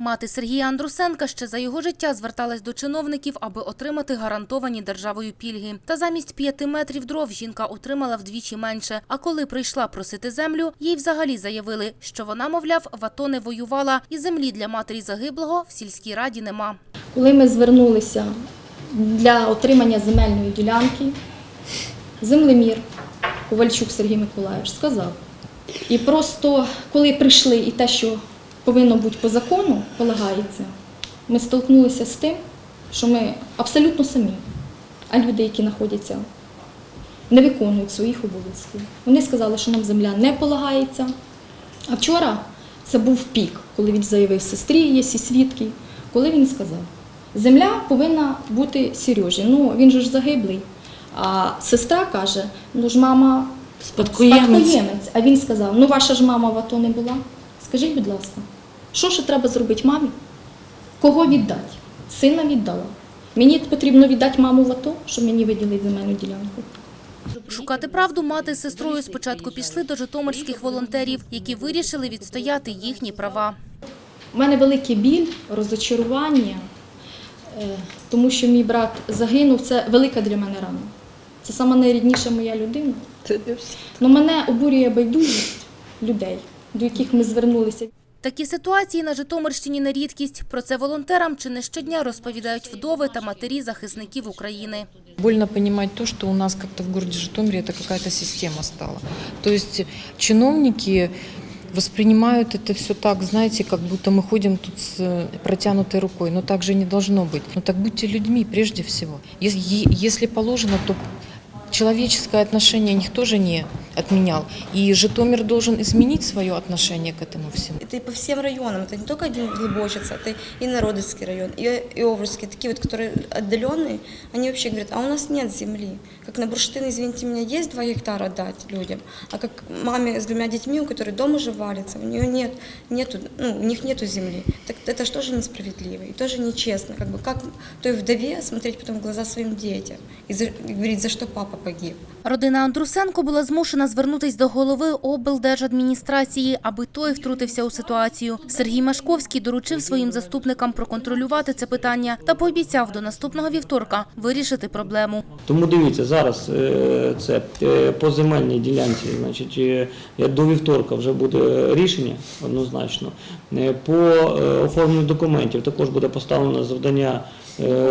Мати Сергія Андрусенка ще за його життя зверталась до чиновників, аби отримати гарантовані державою пільги. Та замість п'яти метрів дров жінка отримала вдвічі менше. А коли прийшла просити землю, їй взагалі заявили, що вона, мовляв, в АТО не воювала, і землі для матері загиблого в сільській раді нема. Коли ми звернулися для отримання земельної ділянки, землемір Ковальчук Сергій Миколаївич сказав. І просто коли прийшли і те, що повинно бути по закону, полагається, ми столкнулися з тим, що ми абсолютно самі, а люди, які знаходяться, не виконують своїх обов'язків. Вони сказали, що нам земля не полагається. А вчора це був пік, коли він заявив сестрі, є всі свідки, коли він сказав, земля повинна бути Сережі. Ну, він же ж загиблий. А сестра каже, ну ж мама Спадкоємець. спадкоємець. А він сказав, ну ваша ж мама в АТО не була. Скажіть, будь ласка, що ще треба зробити мамі? Кого віддати? Сина віддала. Мені потрібно віддати маму в АТО, щоб мені виділити земельну ділянку. Шукати правду мати з сестрою спочатку пішли до житомирських волонтерів, які вирішили відстояти їхні права. У мене великий біль, розочарування, е, тому що мій брат загинув. Це велика для мене рана. Це сама найрідніша моя людина. Ну, мене обурює байдужість людей, до яких ми звернулися. Такі ситуації на Житомирщині не рідкість. Про це волонтерам чи не щодня розповідають вдови та матері захисників України. Больно понимать то, что у нас как-то в городе Житомире это какая-то система стала. То есть чиновники воспринимают это все так, знаете, как будто мы ходим тут с э, протянутой рукой. Но так же не должно быть. Но так будьте людьми прежде всего. Ес- е- Если положено, то человеческое отношение никто же не отменял. И Житомир должен изменить свое отношение к этому всему. Это и по всем районам, это не только один Глубочица, это и Народовский район, и Иоврский, такие вот, которые отдаленные, они вообще говорят, а у нас нет земли. Как на бурштин, извините меня, есть 2 гектара дать людям, а как маме с двумя детьми, у которой дом уже валится, у нее нет, нету, ну, у них нету земли. Так это же тоже несправедливо и тоже нечестно. Как бы как той вдове смотреть потом в глаза своим детям и, за- и говорить, за что папа погиб. Родина Андрусенко була змушена звернутися до голови облдержадміністрації, аби той втрутився у ситуацію. Сергій Машковський доручив своїм заступникам проконтролювати це питання та пообіцяв до наступного вівторка вирішити проблему. Тому дивіться, зараз е, це е, по земельній ділянці, значить, е, до вівторка вже буде рішення однозначно. По оформленню документів також буде поставлено завдання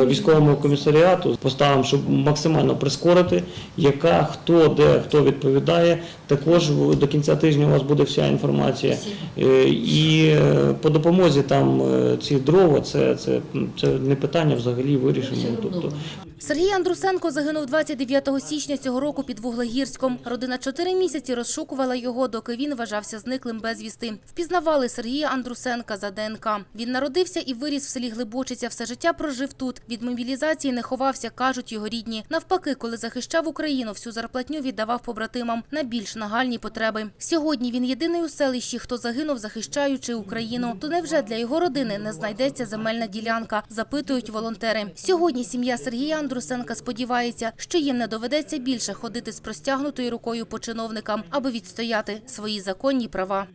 військовому комісаріату. Поставимо, щоб максимально прискорити, яка, хто, де, хто відповідає. Також до кінця тижня у вас буде вся інформація. Е, І е, по допомозі там е, ці дрова, це, це, це не питання взагалі вирішимо. Тобто, Сергій Андрусенко загинув 29 січня цього року під Вуглегірськом. Родина чотири місяці розшукувала його, доки він вважався зниклим безвісти. Впізнавали Сергія Андрусенка за ДНК. Він народився і виріс в селі Глибочиця. Все життя прожив тут. Від мобілізації не ховався, кажуть його рідні. Навпаки, коли захищав Україну, всю зарплатню віддавав побратимам на більш нагальні потреби. Сьогодні він єдиний у селищі, хто загинув, захищаючи Україну. То невже для його родини не знайдеться земельна ділянка? Запитують волонтери. Сьогодні сім'я Сергія Андрусенка сподівається, що їм не доведеться більше ходити з простягнутою рукою по чиновникам, аби відстояти свої законні права.